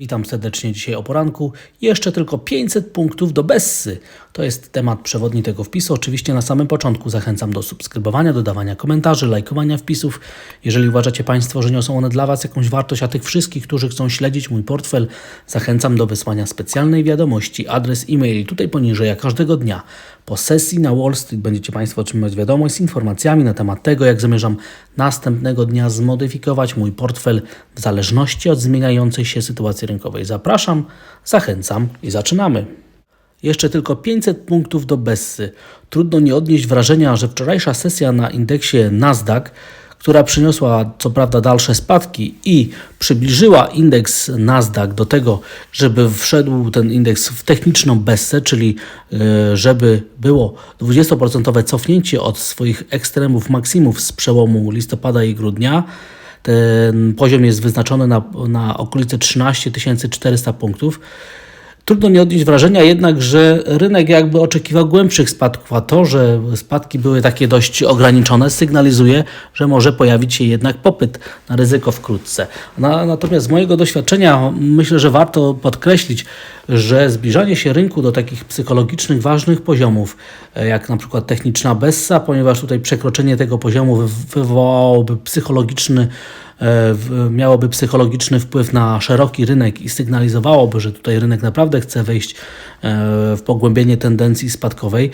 Witam serdecznie dzisiaj o poranku. Jeszcze tylko 500 punktów do Bessy. To jest temat przewodni tego wpisu. Oczywiście na samym początku zachęcam do subskrybowania, dodawania komentarzy, lajkowania wpisów. Jeżeli uważacie Państwo, że niosą one dla Was jakąś wartość, a tych wszystkich, którzy chcą śledzić mój portfel, zachęcam do wysłania specjalnej wiadomości, adres e-mail tutaj poniżej, jak każdego dnia. Po sesji na Wall Street będziecie Państwo otrzymywać wiadomość z informacjami na temat tego, jak zamierzam następnego dnia zmodyfikować mój portfel w zależności od zmieniającej się sytuacji rynkowej. Zapraszam, zachęcam i zaczynamy. Jeszcze tylko 500 punktów do Bessy. Trudno nie odnieść wrażenia, że wczorajsza sesja na indeksie Nasdaq, która przyniosła co prawda dalsze spadki i przybliżyła indeks Nasdaq do tego, żeby wszedł ten indeks w techniczną Bessę, czyli e, żeby było 20% cofnięcie od swoich ekstremów, maksimów z przełomu listopada i grudnia. Ten poziom jest wyznaczony na, na okolice 13 400 punktów. Trudno nie odnieść wrażenia jednak, że rynek jakby oczekiwał głębszych spadków, a to, że spadki były takie dość ograniczone, sygnalizuje, że może pojawić się jednak popyt na ryzyko wkrótce. Na, natomiast z mojego doświadczenia myślę, że warto podkreślić, że zbliżanie się rynku do takich psychologicznych, ważnych poziomów, e, jak na przykład techniczna Bessa, ponieważ tutaj przekroczenie tego poziomu wy- wywołałoby psychologiczny miałoby psychologiczny wpływ na szeroki rynek i sygnalizowałoby, że tutaj rynek naprawdę chce wejść e, w pogłębienie tendencji spadkowej.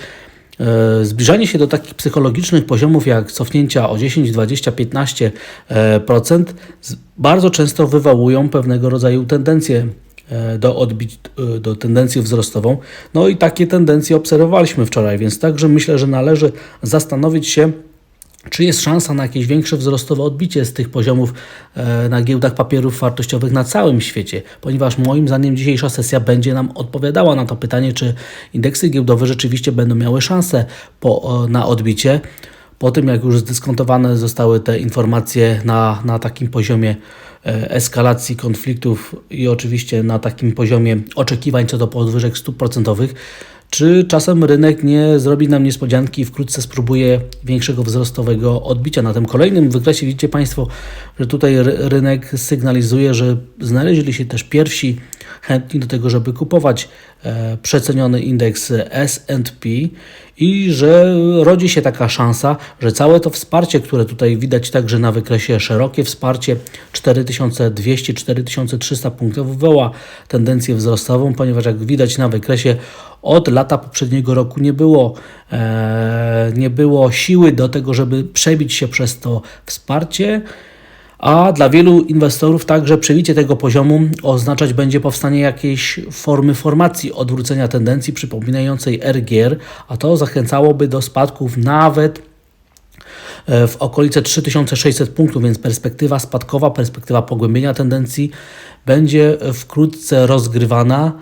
E, Zbliżanie się do takich psychologicznych poziomów jak cofnięcia o 10, 20, 15% e, procent z- bardzo często wywołują pewnego rodzaju tendencje e, do odbić, e, do tendencję wzrostową. No i takie tendencje obserwowaliśmy wczoraj, więc także myślę, że należy zastanowić się, czy jest szansa na jakieś większe wzrostowe odbicie z tych poziomów e, na giełdach papierów wartościowych na całym świecie? Ponieważ moim zdaniem dzisiejsza sesja będzie nam odpowiadała na to pytanie, czy indeksy giełdowe rzeczywiście będą miały szansę po, na odbicie. Po tym, jak już zdyskontowane zostały te informacje na, na takim poziomie e, eskalacji konfliktów i oczywiście na takim poziomie oczekiwań co do podwyżek stóp procentowych, czy czasem rynek nie zrobi nam niespodzianki i wkrótce spróbuje większego wzrostowego odbicia? Na tym kolejnym wykresie widzicie Państwo, że tutaj ry- rynek sygnalizuje, że znaleźli się też pierwsi chętni do tego, żeby kupować przeceniony indeks S&P i że rodzi się taka szansa, że całe to wsparcie, które tutaj widać także na wykresie, szerokie wsparcie 4200-4300 punktów wywoła tendencję wzrostową, ponieważ jak widać na wykresie od lata poprzedniego roku nie było, e, nie było siły do tego, żeby przebić się przez to wsparcie. A dla wielu inwestorów także przebicie tego poziomu oznaczać będzie powstanie jakiejś formy formacji odwrócenia tendencji przypominającej RGR, a to zachęcałoby do spadków nawet e, w okolice 3600 punktów, więc perspektywa spadkowa, perspektywa pogłębienia tendencji będzie wkrótce rozgrywana,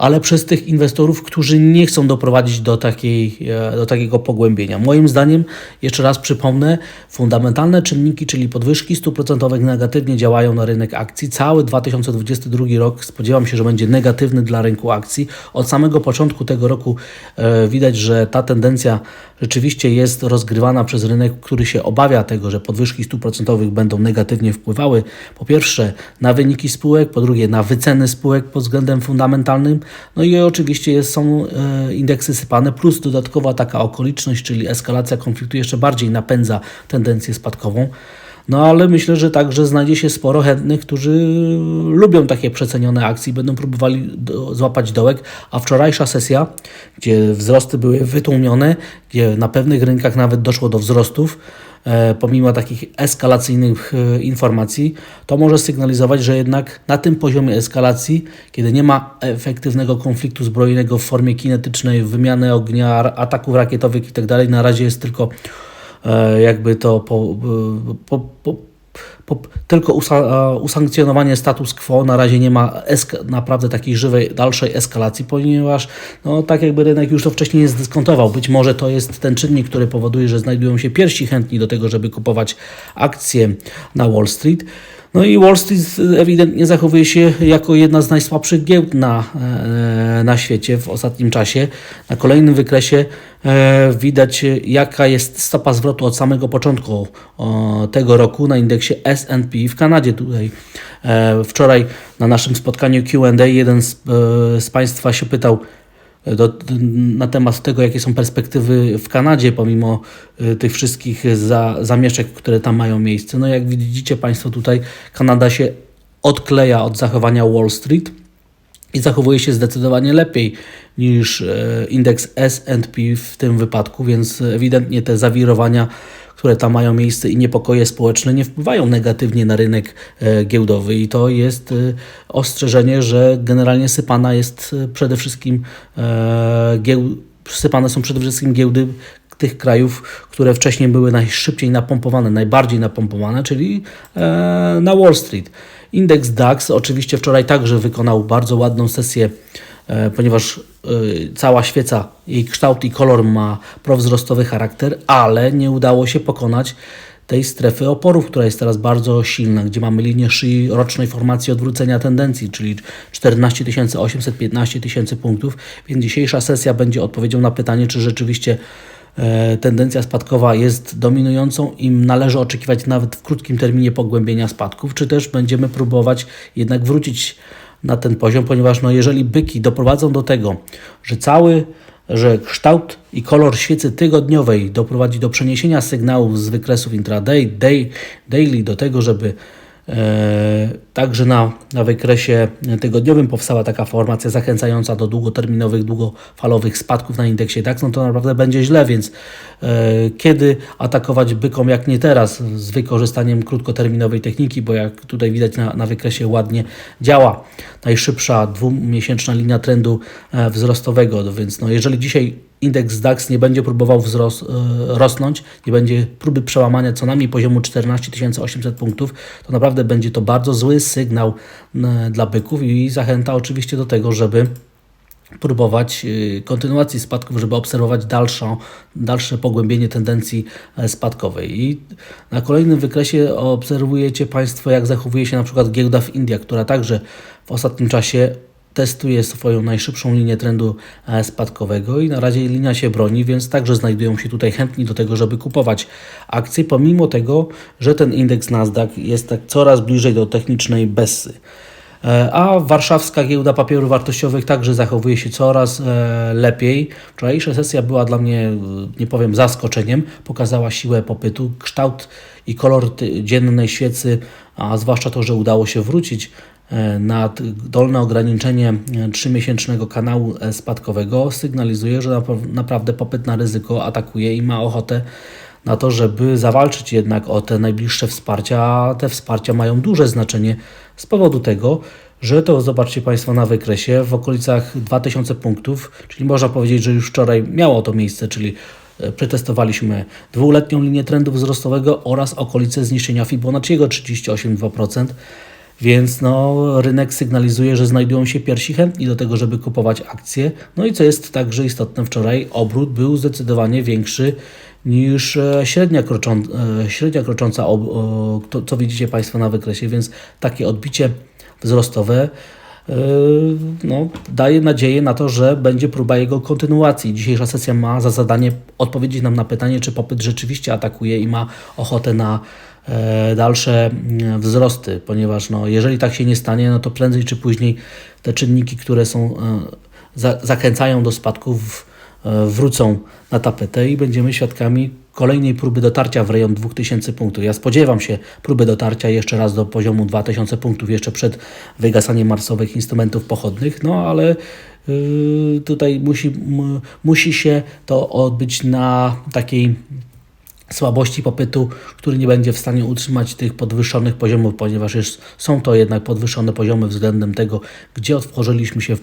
ale przez tych inwestorów, którzy nie chcą doprowadzić do, takiej, e, do takiego pogłębienia. Moim zdaniem, jeszcze raz przypomnę, fundamentalne czynniki, czyli podwyżki stóp procentowych negatywnie działają na rynek akcji. Cały 2022 rok spodziewam się, że będzie negatywny dla rynku akcji. Od samego początku tego roku e, widać, że ta tendencja rzeczywiście jest rozgrywana przez rynek, który się obawia tego, że podwyżki stóp procentowych będą negatywnie wpływały po pierwsze na wyniki spółek, po drugie na wyceny spółek pod względem fundamentalnym, no i oczywiście jest, są e, indeksy sypane, plus dodatkowa taka okoliczność, czyli eskalacja konfliktu jeszcze bardziej napędza tendencję spadkową. No ale myślę, że także znajdzie się sporo chętnych, którzy lubią takie przecenione akcje i będą próbowali do, złapać dołek, a wczorajsza sesja, gdzie wzrosty były wytłumione, gdzie na pewnych rynkach nawet doszło do wzrostów, e, pomimo takich eskalacyjnych e, informacji, to może sygnalizować, że jednak na tym poziomie eskalacji, kiedy nie ma efektywnego konfliktu zbrojnego w formie kinetycznej, wymiany ognia, ataków rakietowych itd., na razie jest tylko jakby to po, e, po, po, tylko e, usankcjonowanie status quo. Na razie nie ma naprawdę takiej żywej, dalszej eskalacji, ponieważ no, tak jakby rynek już to wcześniej zdyskontował. Być może to jest ten czynnik, który powoduje, że znajdują się pierwsi chętni do tego, żeby kupować akcje na Wall Street. No i Wall Street ewidentnie zachowuje się jako jedna z najsłabszych giełd na, e, na świecie w ostatnim czasie. Na kolejnym wykresie e, widać jaka jest stopa zwrotu od samego początku tego roku na indeksie S&P w Kanadzie. Tutaj E, Wczoraj na naszym spotkaniu Q&A jeden z, z Państwa się pytał do, na temat tego, jakie są perspektywy w Kanadzie, pomimo e, tych wszystkich za, zamieszek, które tam mają miejsce. No jak widzicie Państwo tutaj, Kanada się odkleja od zachowania Wall Street i zachowuje się zdecydowanie lepiej niż e, indeks S&P w tym wypadku, więc ewidentnie te zawirowania, które tam mają miejsce i niepokoje społeczne nie wpływają negatywnie na rynek e, giełdowy i to jest e, ostrzeżenie, że generalnie sypana jest przede wszystkim gieł, sypane są przede wszystkim giełdy tych krajów, które wcześniej były najszybciej napompowane, najbardziej napompowane, czyli na Wall Street. Indeks DAX oczywiście wczoraj także wykonał bardzo ładną sesję, e, ponieważ e, cała świeca, jej kształt i kolor ma prowzrostowy charakter, ale nie udało się pokonać tej strefy oporów, która jest teraz bardzo silna, gdzie mamy linię szyi rocznej formacji odwrócenia tendencji, czyli 14 800, 15 tysięcy punktów, więc dzisiejsza sesja będzie odpowiedzią na pytanie, czy rzeczywiście E, tendencja spadkowa jest dominującą i należy oczekiwać nawet w krótkim terminie pogłębienia spadków, czy też będziemy próbować jednak wrócić na ten poziom, ponieważ no jeżeli byki doprowadzą do tego, że cały że kształt i kolor świecy tygodniowej doprowadzi do przeniesienia sygnałów z wykresów intraday, day, daily do tego, żeby także na, na wykresie tygodniowym powstała taka formacja zachęcająca do długoterminowych, długofalowych spadków na indeksie DAX, no to naprawdę będzie źle, więc e, kiedy atakować bykom jak nie teraz z wykorzystaniem krótkoterminowej techniki, bo jak tutaj widać na, na wykresie ładnie działa. Najszybsza dwumiesięczna linia trendu e, wzrostowego, więc no jeżeli dzisiaj indeks DAX nie będzie próbował wzros, e, rosnąć, nie będzie próby przełamania co najmniej poziomu 14 800 punktów, to naprawdę będzie to bardzo zły sygnał e, dla byków i zachęta oczywiście do tego, żeby próbować e, kontynuacji spadków, żeby obserwować dalszą, dalsze pogłębienie tendencji spadkowej. I na kolejnym wykresie obserwujecie Państwo, jak zachowuje się na przykład giełda w Indiach, która także w ostatnim czasie testuje swoją najszybszą linię trendu e, spadkowego i na razie linia się broni, więc także znajdują się tutaj chętni do tego, żeby kupować akcje, pomimo tego, że ten indeks Nasdaq jest tak coraz bliżej do technicznej Bessy. E, a warszawska giełda papierów wartościowych także zachowuje się coraz e, lepiej. Wczorajsza sesja była dla mnie, nie powiem, zaskoczeniem. Pokazała siłę popytu, kształt i kolor dziennej świecy, a zwłaszcza to, że udało się wrócić na dolne ograniczenie 3-miesięcznego e, kanału e, spadkowego sygnalizuje, że naprawdę popyt na ryzyko atakuje i ma ochotę na to, żeby zawalczyć jednak o te najbliższe wsparcia, te wsparcia mają duże znaczenie z powodu tego, że to zobaczcie Państwo na wykresie w okolicach 2000 punktów, czyli można powiedzieć, że już wczoraj miało to miejsce, czyli przetestowaliśmy dwuletnią linię trendu wzrostowego oraz okolice zniszczenia Fibonacciego 38,2%. Więc no, rynek sygnalizuje, że znajdują się pierwsi chętni do tego, żeby kupować akcje. No i co jest także istotne, wczoraj obrót był zdecydowanie większy niż e, średnia, kroczą, e, średnia krocząca, to, co widzicie Państwo na wykresie, więc takie odbicie wzrostowe e, no, daje nadzieję na to, że będzie próba jego kontynuacji. Dzisiejsza sesja ma za zadanie odpowiedzieć nam na pytanie, czy popyt rzeczywiście atakuje i ma ochotę na E, dalsze mm, wzrosty, ponieważ no, jeżeli tak się nie stanie, no to prędzej czy później te czynniki, które są, e, za, zachęcają do spadków, e, wrócą na tapetę i będziemy świadkami kolejnej próby dotarcia w rejon 2000 punktów. Ja spodziewam się próby dotarcia jeszcze raz do poziomu 2000 punktów, jeszcze przed wygasaniem marsowych instrumentów pochodnych, no ale yy, tutaj musi, musi się to odbyć na takiej słabości popytu, który nie będzie w stanie utrzymać tych podwyższonych poziomów, ponieważ jest, są to jednak podwyższone poziomy względem tego, gdzie otworzyliśmy się e,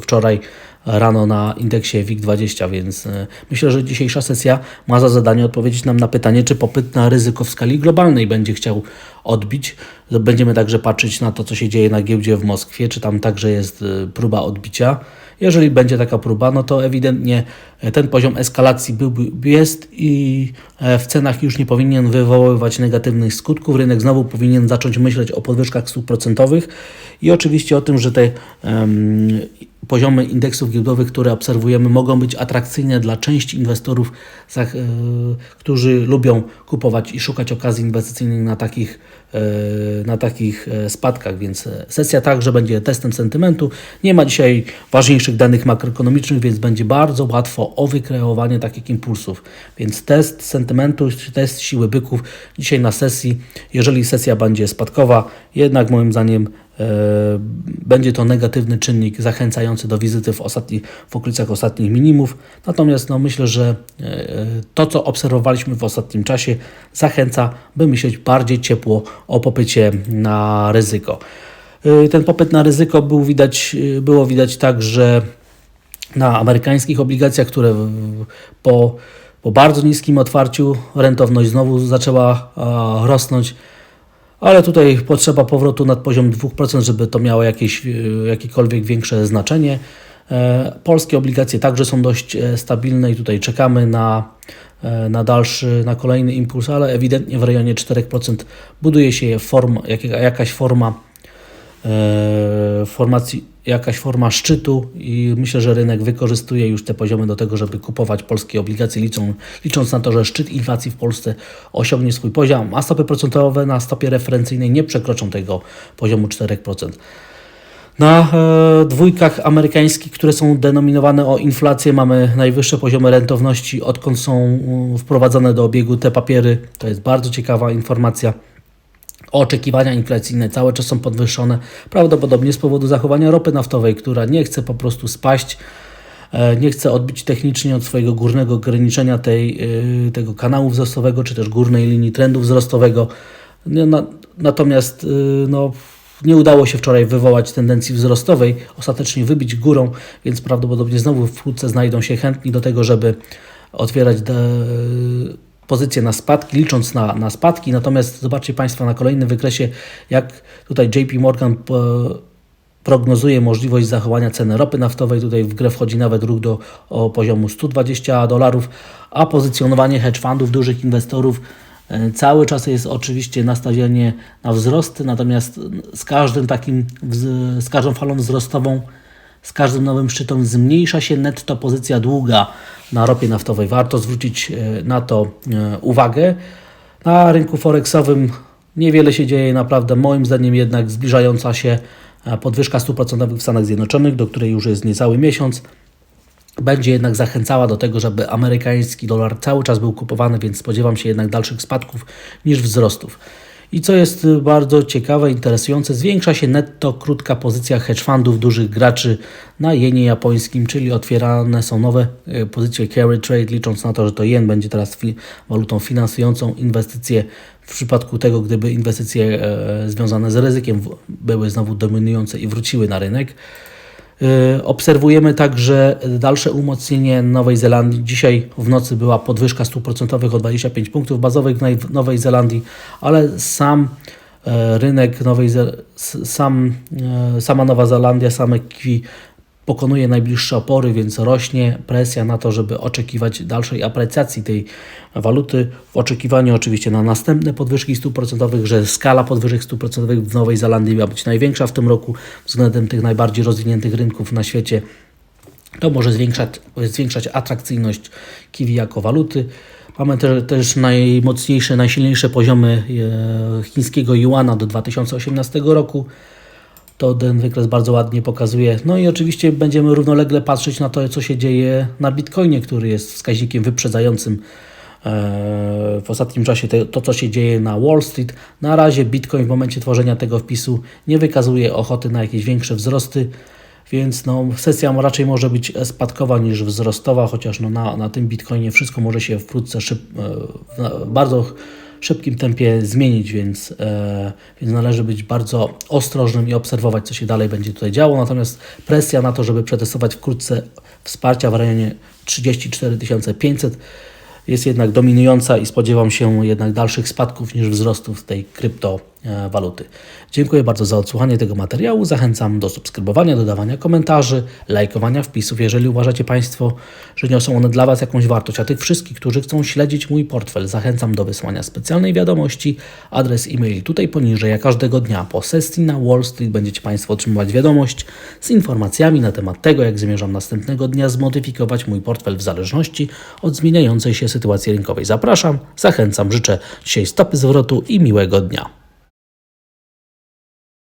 wczoraj rano na indeksie WIG20, więc e, myślę, że dzisiejsza sesja ma za zadanie odpowiedzieć nam na pytanie, czy popyt na ryzyko w skali globalnej będzie chciał odbić. Będziemy także patrzeć na to, co się dzieje na giełdzie w Moskwie, czy tam także jest e, próba odbicia. Jeżeli będzie taka próba, no to ewidentnie ten poziom eskalacji byłby, jest i w cenach już nie powinien wywoływać negatywnych skutków. Rynek znowu powinien zacząć myśleć o podwyżkach stóp procentowych i oczywiście o tym, że te um, poziomy indeksów giełdowych, które obserwujemy, mogą być atrakcyjne dla części inwestorów, e, którzy lubią kupować i szukać okazji inwestycyjnych na takich, e, na takich e, spadkach. Więc e, sesja także będzie testem sentymentu. Nie ma dzisiaj ważniejszych danych makroekonomicznych, więc będzie bardzo łatwo o wykreowanie takich impulsów. Więc test sentymentu, czy test siły byków dzisiaj na sesji, jeżeli sesja będzie spadkowa, jednak moim zdaniem e, będzie to negatywny czynnik zachęcający do wizyty w, ostatni, w okolicach ostatnich minimów. Natomiast no, myślę, że e, to, co obserwowaliśmy w ostatnim czasie, zachęca, by myśleć bardziej ciepło o popycie na ryzyko. E, Ten popyt na ryzyko był widać, e, było widać tak, że na amerykańskich obligacjach, które po, po bardzo niskim otwarciu rentowność znowu zaczęła rosnąć, ale tutaj potrzeba powrotu nad poziom 2%, żeby to miało jakieś, e, jakiekolwiek większe znaczenie. E, Polskie obligacje także są dość e, stabilne i tutaj czekamy na, na dalszy, na kolejny impuls, ale ewidentnie w rejonie 4% buduje się jakaś forma formacji, jakaś forma szczytu i myślę, że rynek wykorzystuje już te poziomy do tego, żeby kupować polskie obligacje, liczą, licząc na to, że szczyt inflacji w Polsce osiągnie swój poziom, a stopy procentowe na stopie referencyjnej nie przekroczą tego poziomu 4%. Na e, dwójkach amerykańskich, które są denominowane o inflację, mamy najwyższe poziomy rentowności, odkąd są mm, wprowadzone do obiegu te papiery. To jest bardzo ciekawa informacja. Oczekiwania inflacyjne cały czas są podwyższone, prawdopodobnie z powodu zachowania ropy naftowej, która nie chce po prostu spaść, e, nie chce odbić technicznie od swojego górnego ograniczenia tej, e, tego kanału wzrostowego, czy też górnej linii trendu wzrostowego. Na- Natomiast e, no, nie udało się wczoraj wywołać tendencji wzrostowej, ostatecznie wybić górą, więc prawdopodobnie znowu wkrótce znajdą się chętni do tego, żeby otwierać de, pozycje na spadki, licząc na, na spadki. Natomiast zobaczcie Państwo na kolejnym wykresie, jak tutaj JP Morgan po, prognozuje możliwość zachowania ceny ropy naftowej. Tutaj w grę wchodzi nawet ruch do poziomu 120 dolarów, a pozycjonowanie hedge fundów, dużych inwestorów e, cały czas jest oczywiście nastawienie na wzrosty, natomiast z każdym takim, z każdą falą wzrostową, z każdym nowym szczytem zmniejsza się netto pozycja długa na ropie naftowej. Warto zwrócić e, na to e, uwagę. Na rynku forexowym niewiele się dzieje, naprawdę moim zdaniem jednak zbliżająca się e, podwyżka stóp procentowych w Stanach Zjednoczonych, do której już jest niecały miesiąc, będzie jednak zachęcała do tego, żeby amerykański dolar cały czas był kupowany, więc spodziewam się jednak dalszych spadków niż wzrostów. I co jest bardzo ciekawe, interesujące, zwiększa się netto krótka pozycja hedge fundów, dużych graczy na jenie japońskim, czyli otwierane są nowe y, pozycje carry trade, licząc na to, że to jen będzie teraz fi walutą finansującą inwestycje w przypadku tego, gdyby inwestycje e, związane z ryzykiem były znowu dominujące i wróciły na rynek. Y, Obserwujemy także dalsze umocnienie Nowej Zelandii. Dzisiaj w nocy była podwyżka stóp procentowych o 25 punktów bazowych w Nowej Zelandii, ale sam e, rynek Nowej Ze- s- sam, e, sama Nowa Zelandia, same KWI pokonuje najbliższe opory, więc rośnie presja na to, żeby oczekiwać dalszej aprecjacji tej waluty, w oczekiwaniu oczywiście na następne podwyżki stóp procentowych, że skala podwyżek stóp procentowych w Nowej Zelandii ma być największa w tym roku względem tych najbardziej rozwiniętych rynków na świecie. To może zwiększać, zwiększać atrakcyjność kiwi jako waluty. Mamy te, też najmocniejsze, najsilniejsze poziomy e, chińskiego juana do 2018 roku. To ten wykres bardzo ładnie pokazuje. No i oczywiście będziemy równolegle patrzeć na to, co się dzieje na Bitcoinie, który jest wskaźnikiem wyprzedzającym e, w ostatnim czasie to, co się dzieje na Wall Street. Na razie Bitcoin w momencie tworzenia tego wpisu nie wykazuje ochoty na jakieś większe wzrosty, więc no, sesja raczej może być spadkowa niż wzrostowa, chociaż no, na, na tym Bitcoinie wszystko może się wkrótce szyb, e, bardzo szybkim tempie zmienić, więc, e, więc należy być bardzo ostrożnym i obserwować, co się dalej będzie tutaj działo. Natomiast presja na to, żeby przetestować wkrótce wsparcia w rejonie 34 500 jest jednak dominująca i spodziewam się jednak dalszych spadków niż wzrostów tej krypto waluty. Dziękuję bardzo za odsłuchanie tego materiału. Zachęcam do subskrybowania, dodawania komentarzy, lajkowania wpisów, jeżeli uważacie Państwo, że niosą one dla Was jakąś wartość. A tych wszystkich, którzy chcą śledzić mój portfel, zachęcam do wysłania specjalnej wiadomości. Adres e-mail tutaj poniżej, a każdego dnia po sesji na Wall Street będziecie Państwo otrzymywać wiadomość z informacjami na temat tego, jak zamierzam następnego dnia zmodyfikować mój portfel w zależności od zmieniającej się sytuacji rynkowej. Zapraszam, zachęcam, życzę dzisiaj stopy zwrotu i miłego dnia.